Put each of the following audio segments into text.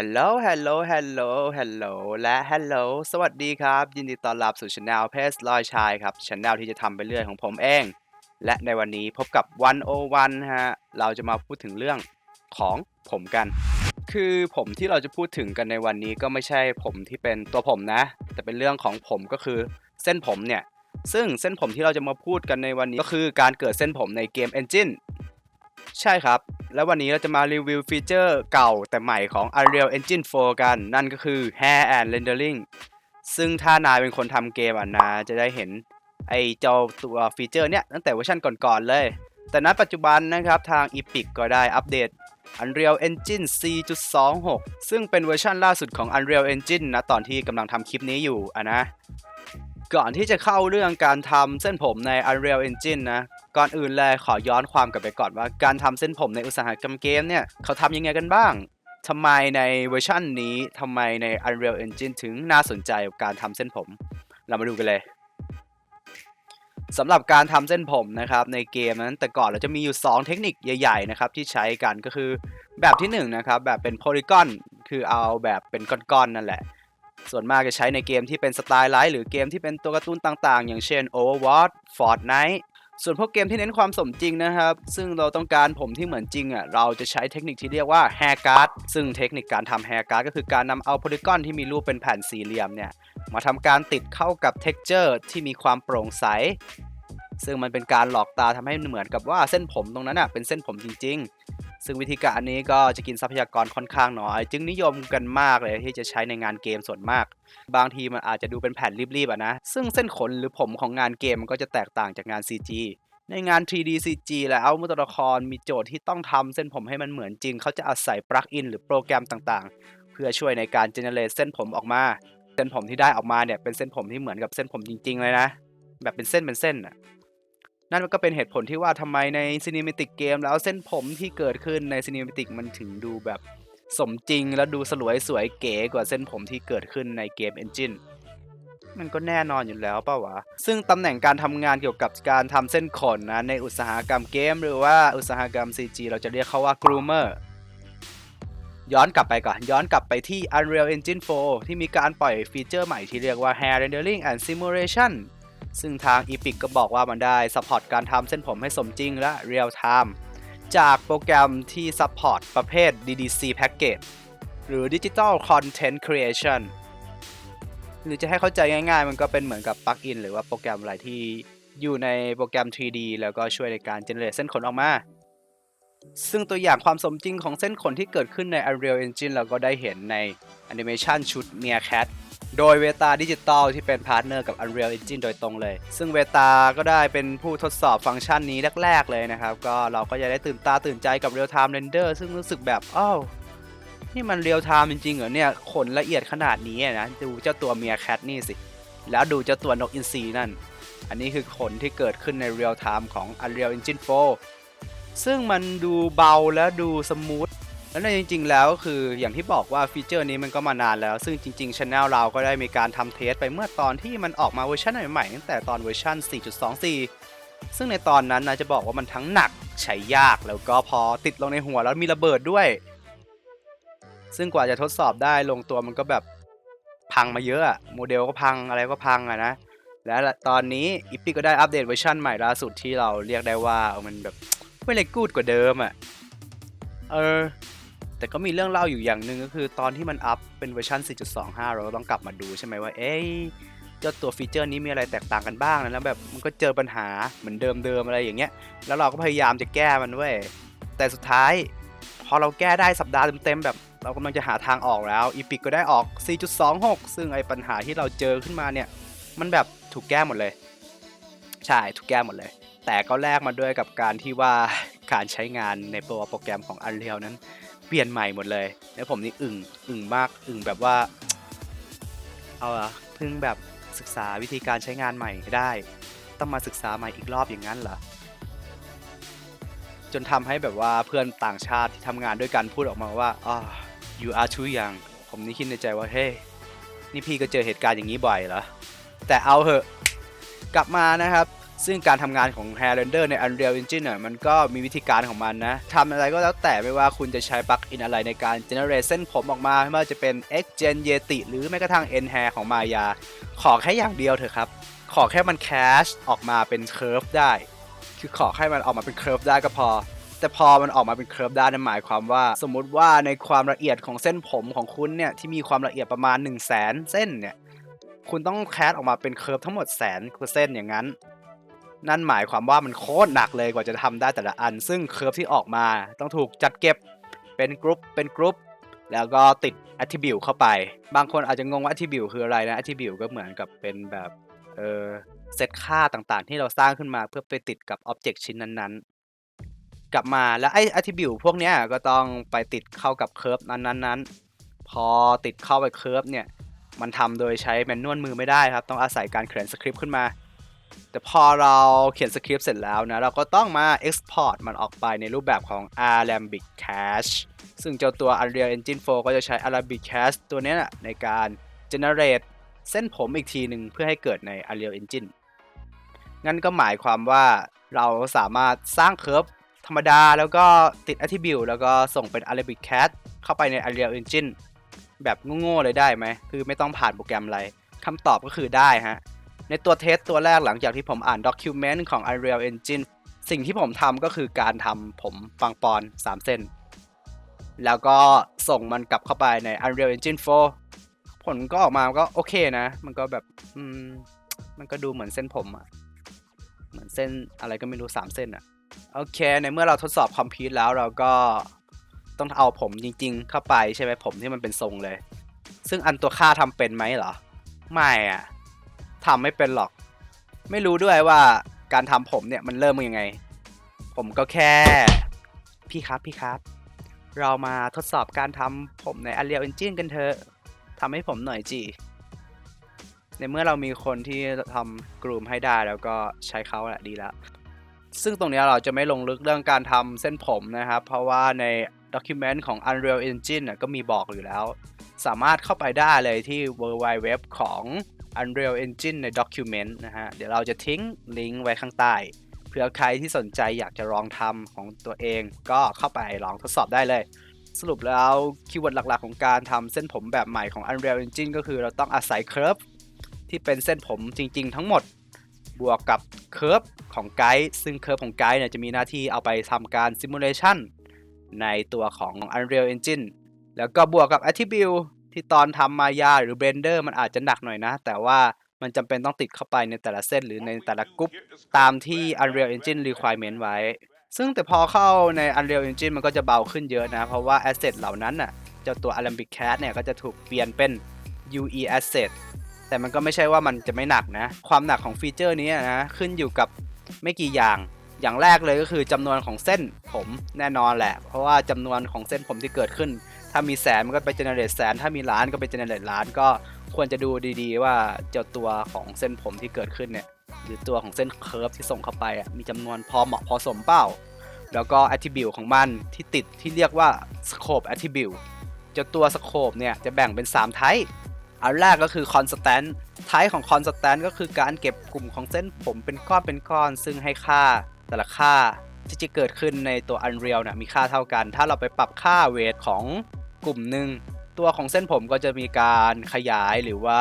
ฮัลโหล ฮัลโหล ฮัลโหล ฮัลโหล และฮัลโหล สวัสดีครับ ยินดีต้อนรับสู่ช anel เพจลอยชายครับช anel ที่จะทำไปเรื่อยของผมเอง และในวันนี้พบกับ 101ฮะ เราจะมาพูดถึงเรื่องของผมกัน คือผมที่เราจะพูดถึงกันในวันนี้ก็ไม่ใช่ผมที่เป็นตัวผมนะ แต่เป็นเรื่องของผมก็คือเส้นผมเนี่ย ซึ่งเส้นผมที่เราจะมาพูดกันในวันนี้ก็คือการเกิดเส้นผมในเกม Engine ใช่ครับ แล้ววันนี้เราจะมารีวิวฟีเจอร์เก่าแต่ใหม่ของ Unreal Engine 4 กัน นั่นก็คือ Hair and Rendering ซึ่งถ้านายเป็นคนทำเกมอะนาจะได้เห็นไอ้เจ้าตัวฟีเจอร์เนี้ยตั้งแต่เวอร์ชันก่อนๆเลย แต่ณปัจจุบันนะครับทาง Epic ก็ได้อัปเดต Unreal Engine 4.26 ซึ่งเป็นเวอร์ชันล่าสุดของ Unreal Engine นะตอนที่กำลังทำคลิปนี้อยู่อะนะ ก่อนที่จะเข้าเรื่องการทำเส้นผมใน Unreal Engine นะ ก่อนอื่นเลยขอย้อนความกลับไปก่อนว่าการทำเส้นผมในอุตสาหกรรมเกมเนี่ยเขาทำยังไงกันบ้างทำไมในเวอร์ชันนี้ทำไมใน Unreal Engine ถึงน่าสนใจกับการทำเส้นผม เรามาดูกันเลยสำหรับการทำเส้นผมนะครับในเกมนั้นแต่ก่อนเราจะมีอยู่ 2 เทคนิคใหญ่ๆนะครับที่ใช้กันก็คือแบบที่1นะครับแบบเป็นโพลีกอนคือเอาแบบเป็นก้อนๆนั่นแหละ ส่วนมากจะใช้ในเกมที่เป็นสไตล์ไลท์หรือเกมที่เป็นตัวการ์ตูนต่างๆ อย่างเช่น Overwatch Fortnite ส่วนพวกเกมที่เน้นความสมจริงนะครับ ซึ่งเราต้องการผมที่เหมือนจริงอะเราจะใช้เทคนิคที่เรียกว่าแฮร์การ์ดซึ่งเทคนิคการทำแฮร์การ์ดก็คือการนำเอาโพลีกอนที่มีรูปเป็นแผ่นสี่เหลี่ยมเนี่ยมาทำการติดเข้ากับเท็กเจอร์ที่มีความโปร่งใส ซึ่งมันเป็นการหลอกตาทำให้เหมือนกับว่าเส้นผมตรงนั้นอะเป็นเส้นผมจริงๆ ซึ่งวิธีการนี้ก็จะกินทรัพยากรค่อนข้างน้อย จึงนิยมกันมากเลยที่จะใช้ในงานเกมส่วนมาก บางทีมันอาจจะดูเป็นแผ่นรีบๆอะนะ ซึ่งเส้นขนหรือผมของงานเกมมันก็จะแตกต่างจากงาน CG ในงาน 3D CG แล้วเมื่อตัวละครมีโจทย์ที่ต้องทำเส้นผมให้มันเหมือนจริง เขาจะอาศัยปลั๊กอินหรือโปรแกรมต่างๆ เพื่อช่วยในการเจเนเรตเส้นผมออกมา เส้นผมที่ได้ออกมาเนี่ยเป็นเส้นผมที่เหมือนกับเส้นผมจริง ๆ เลยนะ แบบเป็นเส้นเป็นเส้นอะ นั่นก็เป็นเหตุผลที่ว่าทำไมในซีนิเมติกเกมแล้วเส้นผมที่เกิดขึ้นในซีนิเมติกมันถึงดูแบบสมจริงและดูสลวยสวยเก๋กว่าเส้นผมที่เกิดขึ้นในเกม Engine มันก็แน่นอนอยู่แล้วป่าวะ ซึ่งตำแหน่งการทำงานเกี่ยวกับการทำเส้นขนนะในอุตสาหกรรมเกม หรือว่าอุตสาหกรรม CG เราจะเรียกเขาว่า groomer ย้อนกลับไปก่อน ย้อนกลับไปที่ Unreal Engine 4 ที่มีการปล่อยฟีเจอร์ใหม่ที่เรียกว่า Hair Rendering and Simulation ซึ่งทาง Epic ก็บอกว่ามันได้ support การทำเส้นผมให้สมจริงและ real time จากโปรแกรมที่ support ประเภท DDC Package หรือ Digital Content Creation หรือจะให้เข้าใจง่ายๆ มันก็เป็นเหมือนกับปลั๊กอินหรือว่าโปรแกรมอะไรที่อยู่ในโปรแกรม 3D แล้วก็ช่วยในการ generate เส้นขนออกมา ซึ่งตัวอย่างความสมจริงของเส้นขนที่เกิดขึ้นใน Unreal Engine เราก็ได้เห็นในแอนิเมชันชุด Meerkat โดยเวตาดิจิตอลที่เป็นพาร์ทเนอร์กับ Unreal Engine โดยตรงเลย ซึ่งเวตาก็ได้เป็นผู้ทดสอบฟังก์ชันนี้แรก ๆ เลยนะครับ ก็เราก็จะได้ตื่นตาตื่นใจกับ Real Time Render ซึ่งรู้สึกแบบอ้าวนี่มัน Real Time จริงๆเหรอเนี่ยขนละเอียดขนาดนี้นะดูเจ้าตัวเมียแคทนี่สิ แล้วดูเจ้าตัวนกอินทรีนั่น อันนี้คือขนที่เกิดขึ้นใน Real Time ของ Unreal Engine 4ซึ่งมันดูเบาและดูสมูท แล้วในจริง ๆ แล้วก็คืออย่างที่บอกว่าฟีเจอร์นี้มันก็มานานแล้ว ซึ่งจริงๆช ANNEL เราก็ได้มีการทำเทสไปเมื่อตอนที่มันออกมาเวอร์ชันใหม่ๆตั้งแต่ตอนเวอร์ชัน4.24 ซึ่งในตอนนั้นนะจะบอกว่ามันทั้งหนักใช้ยากแล้วก็พอติดลงในหัวแล้วมีระเบิดด้วย ซึ่งกว่าจะทดสอบได้ลงตัวมันก็แบบพังมาเยอะอะโมเดลก็พังอะไรก็พังอะนะและตอนนี้อีพิก็ได้อัปเดตเวอร์ชันใหม่ล่าสุดที่เราเรียกได้ว่ามันแบบไม่เลยกูดกว่าเดิมอะเออ แต่ก็มีเรื่องเล่าอยู่อย่างหนึ่งก็คือตอนที่มันอัพเป็นเวอร์ชัน 4.25 เราก็ต้องกลับมาดูใช่ไหมว่า เอ๊ะเจ้าตัวฟีเจอร์นี้มีอะไรแตกต่างกันบ้างนะแล้วแบบมันก็เจอปัญหาเหมือนเดิมๆอะไรอย่างเงี้ย แล้วเราก็พยายามจะแก้มันเว้ย แต่สุดท้าย พอเราแก้ได้สัปดาห์เต็มๆแบบเรากำลังจะหาทางออกแล้วอีพิกก็ได้ออก 4.26 ซึ่งไอ้ปัญหาที่เราเจอขึ้นมาเนี่ย มันแบบถูกแก้หมดเลย ใช่ถูกแก้หมดเลย แต่ก็แลกมาด้วยกับการที่ว่าการใช้งานในตัวโปรแกรมของ Unreal นั้น เปลี่ยนใหม่หมดเลย แล้วผมนี่อึ่งอึ่งมากอึ่งแบบว่า เอาอะเพิ่งแบบศึกษาวิธีการใช้งานใหม่ได้ ต้องมาศึกษาใหม่อีกรอบอย่างนั้นเหรอจนทำให้แบบว่าเพื่อนต่างชาติที่ทำงานด้วยกันพูดออกมาว่าอ่า you are too young ผมนี่คิดในใจว่าเฮ้ยนี่พี่ก็เจอเหตุการณ์อย่างนี้บ่อยเหรอแต่เอาเหอะกลับมานะครับ ซึ่งการทำงานของ Hair Render ใน Unreal Engine น่ะมันก็มีวิธีการของมันนะทำอะไรก็แล้วแต่ไม่ว่าคุณจะใช้ปลั๊กอินอะไรในการ generate เส้นผมออกมาไม่ว่าจะเป็น Xgen Yeti หรือแม้กระทั่ง N Hair ของ Maya ขอแค่อย่างเดียวเถอะครับ ขอแค่มัน cache ออกมาเป็น curve ได้ คือขอให้มันออกมาเป็น curve ได้ก็พอแต่พอมันออกมาเป็น curve ได้นั่นหมายความว่า สมมุติว่าในความละเอียดของเส้นผมของคุณเนี่ย ที่มีความละเอียดประมาณ 1 0 0 0 0แสนเส้นเนี่ย คุณต้องแคสออกมาเป็นเคอร์ฟทั้งหมดแสนกว่าเส้นอย่างนั้น นั่นหมายความว่ามันโคตรหนักเลยกว่าจะทำได้แต่ละอัน ซึ่งเคอร์ฟที่ออกมาต้องถูกจัดเก็บเป็นกรุ๊ปเป็นกรุ๊ปแล้วก็ติด attribute เข้าไป บางคนอาจจะงงว่า attribute คืออะไรนะ attribute ก็เหมือนกับเป็นแบบเออเซตค่าต่างๆ ที่เราสร้างขึ้นมาเพื่อไปติดกับ object ชิ้นนั้นๆ กลับมาแล้วไอ้ attribute พวกเนี้ยก็ต้องไปติดเข้ากับเคอร์ฟนั้นๆ พอติดเข้าไปเคอร์ฟเนี่ยมันทำโดยใช้แมนนวลมือไม่ได้ครับ ต้องอาศัยการเขียนสคริปต์ขึ้นมา แต่พอเราเขียนสคริปต์เสร็จแล้วนะ เราก็ต้องมา export มันออกไปในรูปแบบของ Alembic Cache ซึ่งเจ้าตัว Unreal Engine 4 ก็จะใช้ Alembic Cache ตัวนี้นะในการ generate เส้นผมอีกทีหนึ่งเพื่อให้เกิดใน Unreal Engine งั้นก็หมายความว่าเราสามารถสร้างเคอร์ฟธรรมดาแล้วก็ติด attribute แล้วก็ส่งเป็น Alembic Cache เข้าไปใน Unreal Engine แบบโง่ๆเลยได้ไหม คือไม่ต้องผ่านโปรแกรมอะไรคำตอบก็คือได้ฮะ ในตัวเทสตัวแรกหลังจากที่ผมอ่านด็อกิวเมนต์ของ Unreal Engine สิ่งที่ผมทำก็คือการทำผมปังปอน3 เส้น แล้วก็ส่งมันกลับเข้าไปใน Unreal Engine 4 ผลก็ออกมาก็โอเคนะ มันก็แบบอืมมันก็ดูเหมือนเส้นผมอะเหมือนเส้นอะไรก็ไม่รู้ 3 เส้นอะโอเค ในเมื่อเราทดสอบคอมพิวต์แล้วเราก็ต้องเอาผมจริง ๆ เข้าไปใช่ไหมผมที่มันเป็นทรงเลย ซึ่งอันตัวค่าทำเป็นไหมเหรอ ไม่อะ ทำไม่เป็นหรอก ไม่รู้ด้วยว่าการทำผมเนี่ยมันเริ่มยังไง ผมก็แค่ พี่ครับพี่ครับ เรามาทดสอบการทำผมใน Unreal Engine กันเถอะทำให้ผมหน่อยจีในเมื่อเรามีคนที่ทำกลุ่มให้ได้แล้วก็ใช้เขาแหละดีแล้ว ซึ่งตรงนี้เราจะไม่ลงลึกเรื่องการทำเส้นผมนะครับ เพราะว่าใน document ของ Unreal Engine ก็มีบอกอยู่แล้ว สามารถเข้าไปได้เลยที่ www ของ Unreal Engine ใน document นะฮะ เดี๋ยวเราจะทิ้งลิงก์ไว้ข้างใต้เผื่อใครที่สนใจอยากจะลองทำของตัวเองก็เข้าไปลองทดสอบได้เลย สรุปแล้วคีย์เวิร์ดหลักๆ ของการทำเส้นผมแบบใหม่ของ Unreal Engine ก็คือเราต้องอาศัย curve ที่เป็นเส้นผมจริง ๆ ทั้งหมด บวกกับเคอร์ฟของไกด์ซึ่งเคอร์ฟของไกด์เนี่ยจะมีหน้าที่เอาไปทำการซิมูเลชันในตัวของ Unreal Engine แล้วก็บวกกับ Attribute ที่ตอนทำมายาหรือ Blender มันอาจจะหนักหน่อยนะ แต่ว่ามันจำเป็นต้องติดเข้าไปในแต่ละเส้นหรือในแต่ละกรุ๊ปตามที่ Unreal Engine requirement ไว้ ซึ่งแต่พอเข้าใน Unreal Engine มันก็จะเบาขึ้นเยอะนะ เพราะว่า asset เหล่านั้นน่ะเจ้าตัว Alembic Cat เนี่ยก็จะถูกเปลี่ยนเป็น UE asset แต่มันก็ไม่ใช่ว่ามันจะไม่หนักนะ ความหนักของฟีเจอร์นี้นะขึ้นอยู่กับไม่กี่อย่างอย่างแรกเลยก็คือจำนวนของเส้นผมแน่นอนแหละ เพราะว่าจำนวนของเส้นผมที่เกิดขึ้น ถ้ามีแสนมันก็ไปเจเนเรตแสน ถ้ามีล้านก็ไปเจเนเรตล้านก็ควรจะดูดีๆ ว่าเจ้าตัวของเส้นผมที่เกิดขึ้นเนี่ยหรือตัวของเส้นเคอร์ฟที่ส่งเข้าไปอะมีจำนวนพอเหมาะพอสมเปล่า แล้วก็ attribute ของมันที่ติดที่เรียกว่า scope attribute เจ้าตัว scope เนี่ยจะแบ่งเป็น3 type อันแรกก็คือ constant type ของ constant ก็คือการเก็บกลุ่มของเส้นผมเป็นก้อนเป็นก้อน ซึ่งให้ค่าแต่ละค่าที่จะเกิดขึ้นในตัว Unreal นะมีค่าเท่ากัน ถ้าเราไปปรับค่าเวทของ กลุ่มหนึ่งตัวของเส้นผมก็จะมีการขยายหรือว่า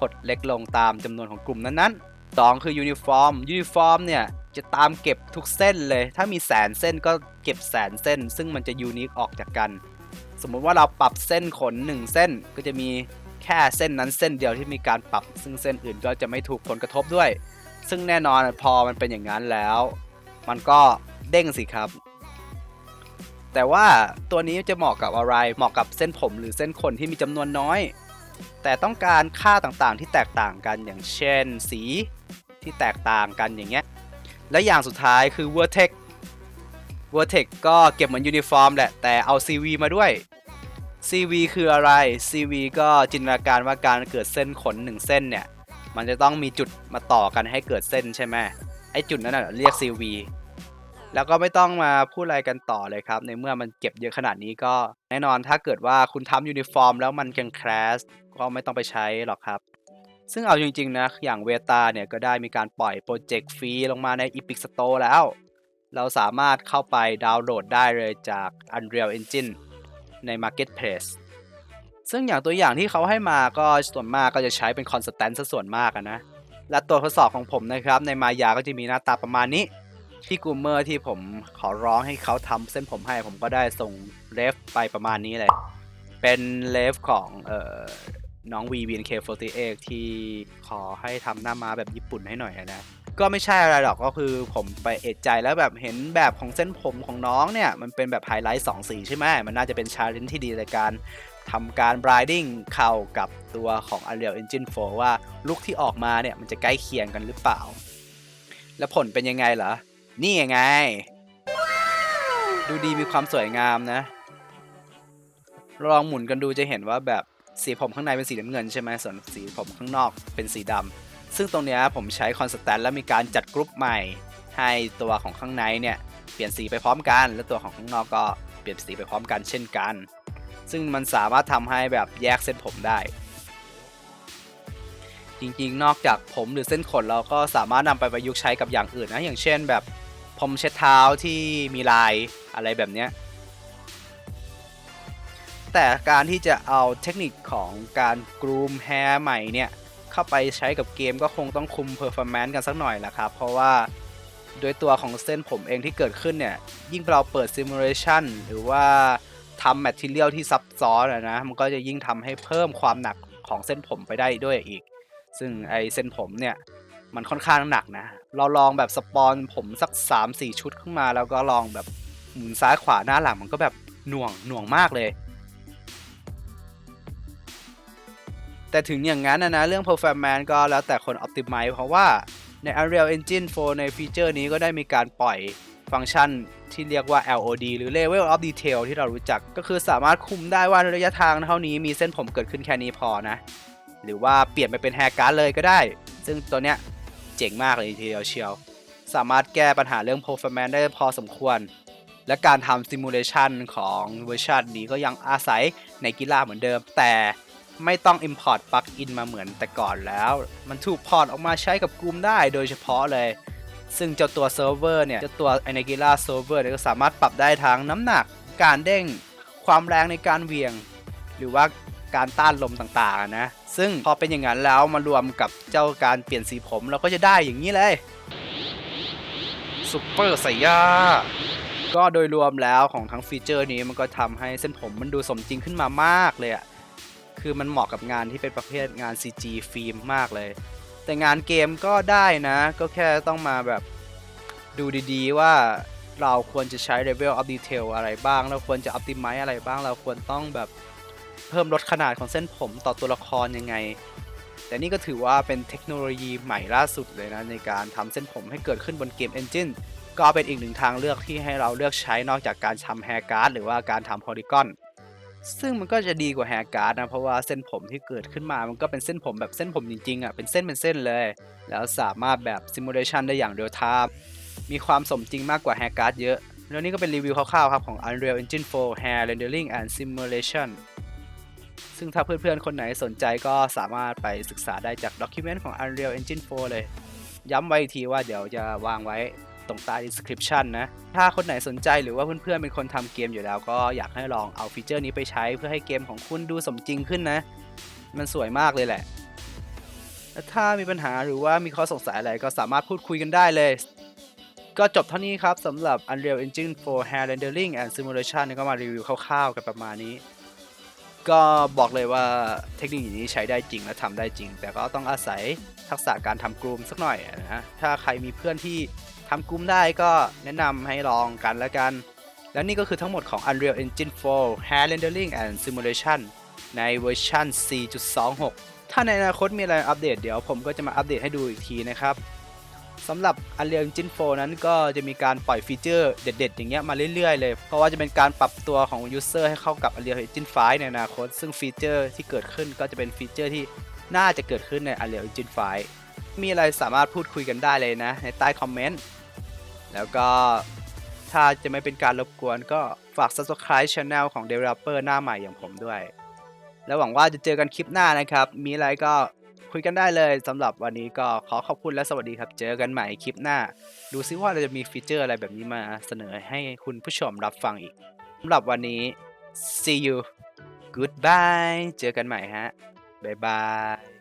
หดเล็กลงตามจำนวนของกลุ่มนั้นๆสองคือ uniform uniform เนี่ยจะตามเก็บทุกเส้นเลย ถ้ามีแสนเส้นก็เก็บแสนเส้น ซึ่งมันจะยูนิคออกจากกัน สมมุติว่าเราปรับเส้นขน 1 เส้นก็จะมีแค่เส้นนั้นเส้นเดียวที่มีการปรับ ซึ่งเส้นอื่นก็จะไม่ถูกผลกระทบด้วย ซึ่งแน่นอนพอมันเป็นอย่างนั้นแล้ว มันก็เด้งสิครับ แต่ว่าตัวนี้จะเหมาะกับอะไร เหมาะกับเส้นผมหรือเส้นขนที่มีจำนวนน้อย แต่ต้องการค่าต่างๆที่แตกต่างกันอย่างเช่น สีที่แตกต่างกันอย่างเงี้ย และอย่างสุดท้ายคือ vertex vertex ก็เก็บเหมือน uniform แหละ แต่เอา CV มาด้วย CV คืออะไร CV ก็จินตนาการว่าการเกิดเส้นขนหนึ่งเส้นเนี่ย มันจะต้องมีจุดมาต่อกันให้เกิดเส้นใช่ไหมไอจุดนั้นนะเรียก CV แล้วก็ไม่ต้องมาพูดอะไรกันต่อเลยครับ ในเมื่อมันเก็บเยอะขนาดนี้ก็แน่นอนถ้าเกิดว่าคุณทำยูนิฟอร์ม แล้วมันยังแครสก็ไม่ต้องไปใช้หรอกครับ ซึ่งเอาจริงๆนะอย่างเวตาเนี่ยก็ได้มีการปล่อยโปรเจกต์ฟรีลงมาใน Epic Store แล้ว เราสามารถเข้าไปดาวน์โหลดได้เลยจาก Unreal Engine ใน Marketplace ซึ่งอย่างตัวอย่างที่เขาให้มาก็ส่วนมากก็จะใช้เป็น Constant ซะส่วนมากนะ และตัวทดสอบของผมนะครับในมายาก็จะมีหน้าตาประมาณนี้ ที่กูเมอร์ที่ผมขอร้องให้เขาทำเส้นผมให้ผมก็ได้ส่งเลฟไปประมาณนี้เลย เป็นเลฟของเอ่อน้อง VBNK48 ที่ขอให้ทำหน้าม้าแบบญี่ปุ่นให้หน่อยนะ ก็ไม่ใช่อะไรหรอกก็คือผมไปเอะใจแล้วแบบเห็นแบบของเส้นผมของน้องเนี่ย มันเป็นแบบไฮไลท์สองสีใช่ไหมมันน่าจะเป็นชาเลนจ์ที่ดีในการทำการ briding เข้ากับตัวของ Unreal Engine 4 ว่าลุคที่ออกมาเนี่ย มันจะใกล้เคียงกันหรือเปล่า แล้วผลเป็นยังไงเหรอ นี่ยังไง ดูดีมีความสวยงามนะ ลองหมุนกันดูจะเห็นว่าแบบสีผมข้างในเป็นสีน้ำเงินใช่ไหมส่วนสีผมข้างนอกเป็นสีดำซึ่งตรงเนี้ยผมใช้คอนสแตนแล้วมีการจัดกรุ๊ปใหม่ ให้ตัวของข้างในเนี่ยเปลี่ยนสีไปพร้อมกัน และตัวของข้างนอกก็เปลี่ยนสีไปพร้อมกันเช่นกัน ซึ่งมันสามารถทำให้แบบแยกเส้นผมได้ จริงๆ นอกจากผมหรือเส้นขนเราก็สามารถนำไปประยุกต์ใช้กับอย่างอื่นนะ อย่างเช่นแบบ ผมเช็ดเท้าที่มีลายอะไรแบบเนี้ยแต่การที่จะเอาเทคนิคของการกรูมแฮร์ใหม่เนี่ย เข้าไปใช้กับเกมก็คงต้องคุมเพอร์ฟอร์แมนซ์กันสักหน่อยแหละครับ เพราะว่าโดยตัวของเส้นผมเองที่เกิดขึ้นเนี่ย ยิ่งเราเปิดซิมูเลชันหรือว่าทำแมทเทียลที่ซับซ้อนนะ มันก็จะยิ่งทำให้เพิ่มความหนักของเส้นผมไปได้ด้วยอีก ซึ่งไอเส้นผมเนี่ย มันค่อนข้างหนักนะ เราลองแบบสปอนผมสัก3-4ชุดขึ้นมาแล้วก็ลองแบบหมุนซ้ายขวาหน้าหลังมันก็แบบหน่วงหน่วงมากเลย แต่ถึงอย่างนั้นนะนะ เรื่อง performance ก็แล้วแต่คน optimize เพราะว่าใน Unreal Engine 4 ในฟีเจอร์นี้ก็ได้มีการปล่อยฟังก์ชันที่เรียกว่า LOD หรือ Level of Detail ที่เรารู้จัก ก็คือสามารถคุมได้ว่าระยะทางเท่านี้มีเส้นผมเกิดขึ้นแค่นี้พอนะ หรือว่าเปลี่ยนไปเป็นแฮร์การ์ดเลยก็ได้ ซึ่งตัวเนี้ย เจ๋งมากเลยทีเดียวเชียว สามารถแก้ปัญหาเรื่อง performance ได้พอสมควร และการทำ simulation ของเวอร์ชันนี้ก็ยังอาศัยในกีฬาเหมือนเดิม แต่ไม่ต้อง import plugin มาเหมือนแต่ก่อนแล้ว มันถูกพอร์ตออกมาใช้กับกลุ่มได้โดยเฉพาะเลย ซึ่งเจ้าตัวเซิร์ฟเวอร์เนี่ยเจ้าตัว a n a g i l a Server เนี่ยก็สามารถปรับได้ทั้งน้ำหนัก การเด้ง ความแรงในการเวียง หรือว่า การต้านลมต่างๆอะนะ ซึ่งพอเป็นอย่างนั้นแล้วมารวมกับเจ้าการเปลี่ยนสีผมเราก็จะได้อย่างนี้เลยซุปเปอร์ไซย่าก็โดยรวมแล้วของทั้งฟีเจอร์นี้มันก็ทำให้เส้นผมมันดูสมจริงขึ้นมามากเลยอะคือมันเหมาะกับงานที่เป็นประเภทงาน CG ฟิล์มมากเลย แต่งานเกมก็ได้นะ ก็แค่ต้องมาแบบดูดีๆว่าเราควรจะใช้ level of detail อะไรบ้าง เราควรจะ optimize อะไรบ้าง เราควรต้องแบบ เพิ่มลดขนาดของเส้นผมต่อตัวละครยังไง แต่นี่ก็ถือว่าเป็นเทคโนโลยีใหม่ล่าสุดเลยนะในการทำเส้นผมให้เกิดขึ้นบนเกม Engine ก็เป็นอีกหนึ่งทางเลือกที่ให้เราเลือกใช้นอกจากการทำแฮร์การ์ดหรือว่าการทำ Polygon ซึ่งมันก็จะดีกว่าแฮร์การ์ดนะ เพราะว่าเส้นผมที่เกิดขึ้นมา มันก็เป็นเส้นผมแบบเส้นผมจริงๆอะเป็นเส้นเป็นเส้นเลย แล้วสามารถแบบซิมูเลชันได้อย่างเรียลไทม์มีความสมจริงมากกว่าแฮร์การ์ดเยอะ แล้วนี่ก็เป็นรีวิวคร่าวๆครับของ Unreal Engine 4 Hair Rendering and Simulation ซึ่งถ้าเพื่อนๆ คนไหนสนใจก็สามารถไปศึกษาได้จากด็อกิเมนต์ของ Unreal Engine 4 เลย ย้ำไว้อีกทีว่าเดี๋ยวจะวางไว้ตรงใต้ description นะ ถ้าคนไหนสนใจหรือว่าเพื่อนๆ เป็นคนทำเกมอยู่แล้ว ก็อยากให้ลองเอาฟีเจอร์นี้ไปใช้เพื่อให้เกมของคุณดูสมจริงขึ้นนะ มันสวยมากเลยแหละและถ้ามีปัญหาหรือว่ามีข้อสงสัยอะไรก็สามารถพูดคุยกันได้เลย ก็จบเท่านี้ครับสำหรับ Unreal Engine 4 Hair Rendering and Simulation นี่ก็มารีวิวคร่าวๆ กันประมาณนี้ ก็บอกเลยว่าเทคนิคนี้ใช้ได้จริงและทำได้จริง แต่ก็ต้องอาศัยทักษะการทำกลุ่มสักหน่อยนะฮะถ้าใครมีเพื่อนที่ทำกลุ่มได้ก็แนะนำให้ลองกันแล้วกัน และนี่ก็คือทั้งหมดของ Unreal Engine 4 Hair Rendering and Simulation ในเวอร์ชัน4.26 ถ้าในอนาคตมีอะไรอัปเดตเดี๋ยวผมก็จะมาอัปเดตให้ดูอีกทีนะครับ สำหรับ Unreal Engine 4 นั้นก็จะมีการปล่อยฟีเจอร์เด็ด ๆ อย่างเงี้ยมาเรื่อยๆ เลย เพราะว่าจะเป็นการปรับตัวของ User ให้เข้ากับ Unreal Engine 5 ในอนาคต ซึ่งฟีเจอร์ที่เกิดขึ้นก็จะเป็นฟีเจอร์ที่น่าจะเกิดขึ้นใน Unreal Engine 5 มีอะไรสามารถพูดคุยกันได้เลยนะ ในใต้คอมเมนต์ แล้วก็ถ้าจะไม่เป็นการรบกวนก็ฝาก subscribe channel ของ developer หน้าใหม่อย่างผมด้วย แล้วหวังว่าจะเจอกันคลิปหน้านะครับ มีอะไรก็ คุยกันได้เลยสำหรับวันนี้ก็ขอขอบคุณและสวัสดีครับ เจอกันใหม่คลิปหน้า ดูซิว่าเราจะมีฟีเจอร์อะไรแบบนี้มาเสนอให้คุณผู้ชมรับฟังอีกสำหรับวันนี้ see you goodbye เจอกันใหม่ฮะบ๊ายบาย